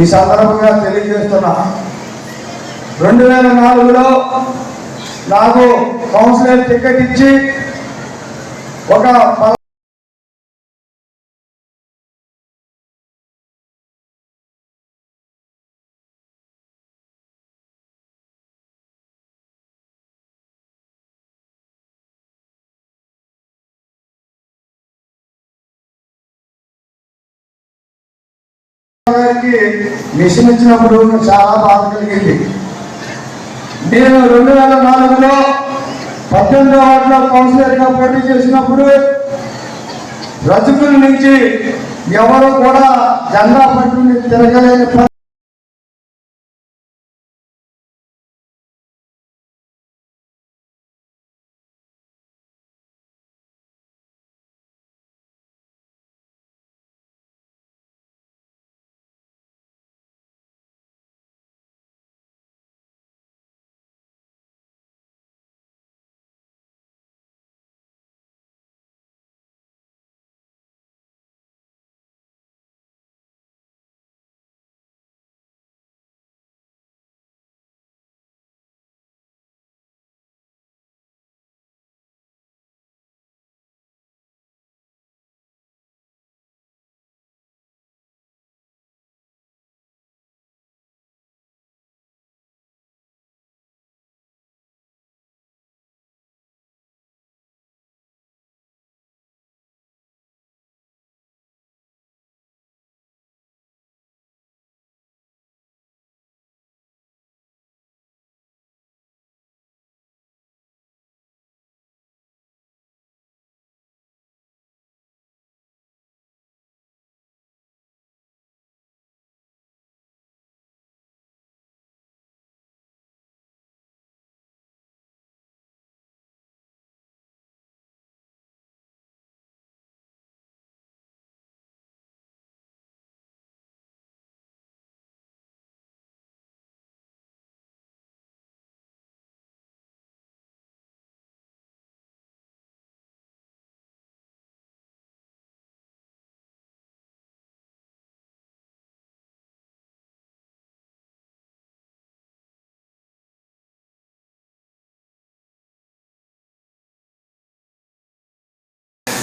ఈ సందర్భంగా తెలియజేస్తున్నా. రెండు వేల నాలుగులో నాకు కౌన్సిలర్ టికెట్ ఇచ్చి ఒక గారికి మిషన్ ఇచ్చినప్పుడు చాలా బాధ కలిగింది. నేను రెండు వేల నాలుగులో పద్దెనిమిదో వార్డులో కౌన్సిలర్గా పోటీ చేసినప్పుడు రజకుల నుంచి ఎవరు కూడా జెండా పట్టుకుని తిరగలేని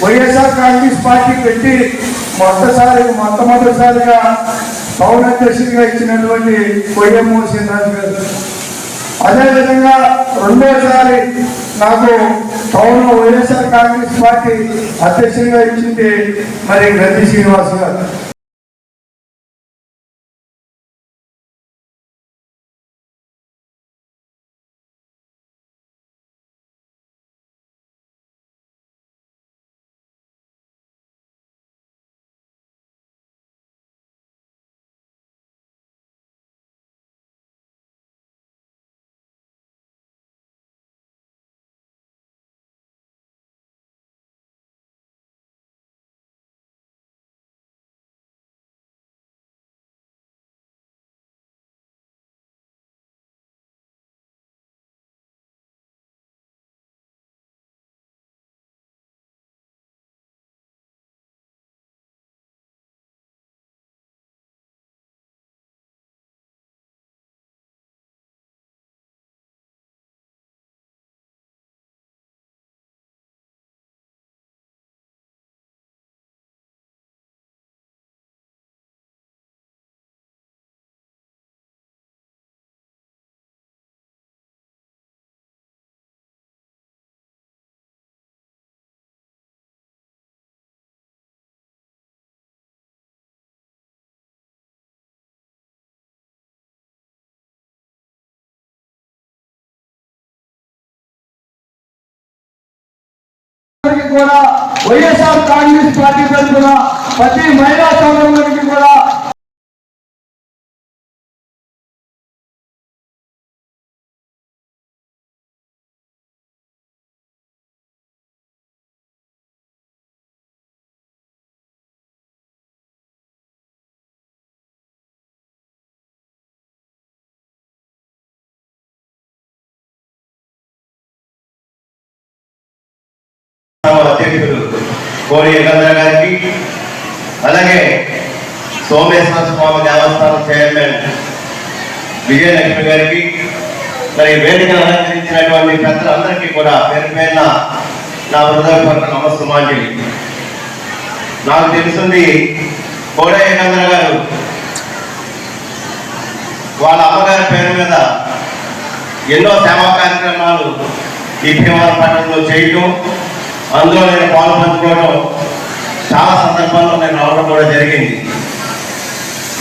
వైఎస్ఆర్ కాంగ్రెస్ పార్టీ పెట్టి మొట్టసారి మొట్టమొదటిసారిగా పౌరాధ్యక్షుడిగా ఇచ్చినటువంటి కొయ్యమ్మ శ్రీనివాస్ గారు. అదేవిధంగా రెండోసారి నాకు పౌర వైఎస్ఆర్ కాంగ్రెస్ పార్టీ అధ్యక్షుడిగా ఇచ్చింది మరి గంధి శ్రీనివాస్ గారు. కూడా వైఎస్ఆర్ కాంగ్రెస్ పార్టీ తరఫున ప్రతి మహిళా సంఘానికి కూడా అధ్యక్షుడు కోరి యుగంధర గారికి అలాగే సోమేశ్వర స్వామి దేవస్థానం చైర్మన్ విజయలక్ష్మి గారికి మరి వేదికను అలంకరించినటువంటి పెద్దలందరికీ కూడా పేరు పేరున నా హృదయపూర్వక నమస్సుమాంజలి. నాకు తెలుస్తుంది కోడ ఏకంద్ర గారు వాళ్ళ అమ్మగారి పేరు మీద ఎన్నో సేవా కార్యక్రమాలు ఈ భీమవరం పట్టణంలో చేయటం. అందులో నేను పాలు పంచుకోవడం చాలా సందర్భాల్లో నేను రావడం కూడా జరిగింది.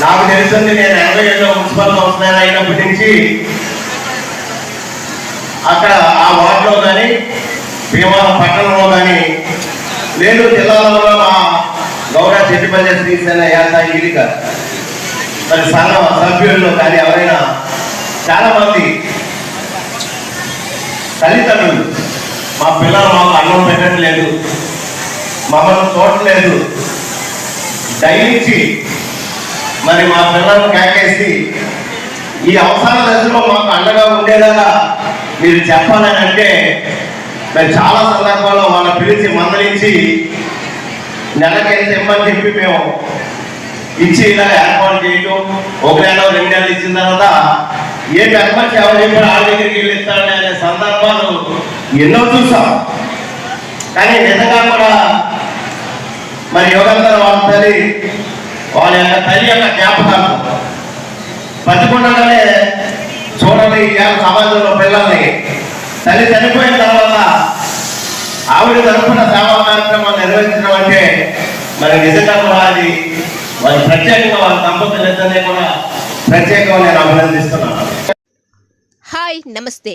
నాకు తెలిసింది నేను ఎనభై ఏళ్ళలో మున్సిపల్ కౌన్సిలర్ అయినప్పటి నుంచి అక్కడ ఆ వార్డులో కానీ భీమవరం పట్టణంలో కానీ నేను జిల్లాలో మా గౌరవ చెట్టిపల్లి శ్రీసేన యాత ఈలిక మరి సంఘ సభ్యుల్లో కానీ ఎవరైనా చాలా మంది తల్లిదండ్రులు మా పిల్లలు మాకు అన్నం పెట్టట్లేదు మమ్మల్ని చూడట్లేదు. దయించి మరి మా పిల్లలను కేకేసి ఈ అవసరాల దశలో మాకు అండగా ఉండేలాగా మీరు చెప్పాలని అంటే మేము చాలా సందర్భాల్లో వాళ్ళని పిలిచి మందలించి నెలకైతే ఇమ్మని చెప్పి మేము ఇచ్చి ఇలా ఏర్పాటు చేయటం ఒక నెల రెండు నెలలు ఇచ్చిన తర్వాత ఏ పెద్దమనిషి ఎవరు చెప్పారు వాళ్ళ దగ్గరికి వెళ్ళిస్తారని అనే సందర్భాలు ఎన్నో చూసాం. కానీ నిజంగా కూడా మరి యోగంతరం వాళ్ళ తల్లి వాళ్ళ యొక్క తల్లి యొక్క జ్ఞాపకాలు బతికుండగానే చూడాలి ఇవాళ సమాజంలో పిల్లల్ని తల్లి చనిపోయిన తర్వాత ఆవిడ తరపున సేవా కార్యక్రమాలు నిర్వహించడం అంటే మరి నిజంగా కూడా అది వారి ప్రత్యేకంగా వాళ్ళ దంపతులిద్దరినీ కూడా ప్రత్యేకంగా నేను అభినందిస్తున్నాను. హాయ్ నమస్తే.